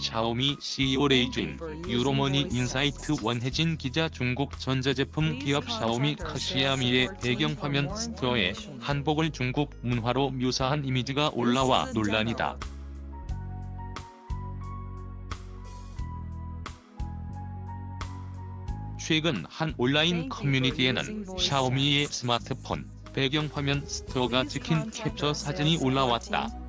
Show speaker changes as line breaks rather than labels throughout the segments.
샤오미 CEO 레이진, 유로머니 인사이트 원혜진 기자 중국 전자제품 기업 샤오미 카시야미의 배경화면 스토어에 한복을 중국 문화로 묘사한 이미지가 올라와 논란이다. 최근 한 온라인 커뮤니티에는 샤오미의 스마트폰 배경화면 스토어가 찍힌 캡처 사진이 올라왔다.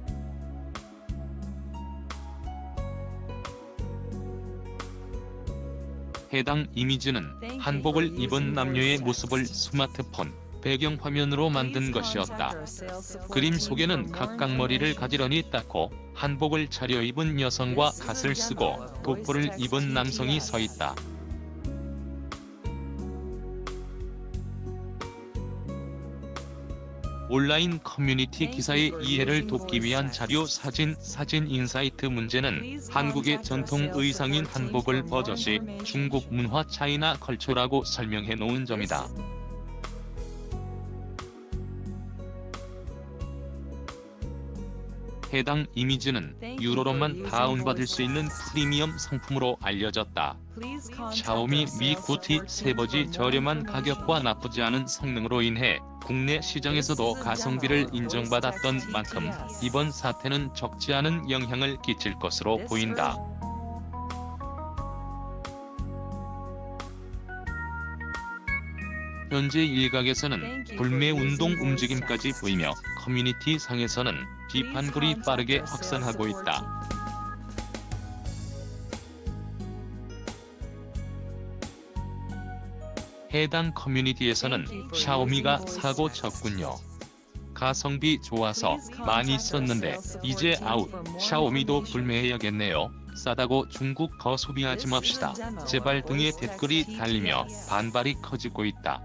해당 이미지는 한복을 입은 남녀의 모습을 스마트폰 배경 화면으로 만든 것이었다. 그림 속에는 각각 머리를 가지런히 닦고 한복을 차려입은 여성과 갓을 쓰고 도포를 입은 남성이 서 있다. 온라인 커뮤니티 기사의 이해를 돕기 위한 자료 사진 사진 인사이트 문제는 한국의 전통 의상인 한복을 버젓이 중국 문화 차이나 컬처라고 설명해 놓은 점이다. 해당 이미지는 유로로만 다운받을 수 있는 프리미엄 상품으로 알려졌다. 샤오미 미 9T 세버지 저렴한 가격과 나쁘지 않은 성능으로 인해 국내 시장에서도 가성비를 인정받았던 만큼 이번 사태는 적지 않은 영향을 끼칠 것으로 보인다. 현재 일각에서는 불매 운동 움직임까지 보이며 커뮤니티 상에서는 비판글이 빠르게 확산하고 있다. 해당 커뮤니티에서는 샤오미가 사고 쳤군요. 가성비 좋아서 많이 썼는데 이제 아웃. 샤오미도 불매해야겠네요. 싸다고 중국 거 소비하지 맙시다. 제발 등의 댓글이 달리며 반발이 커지고 있다.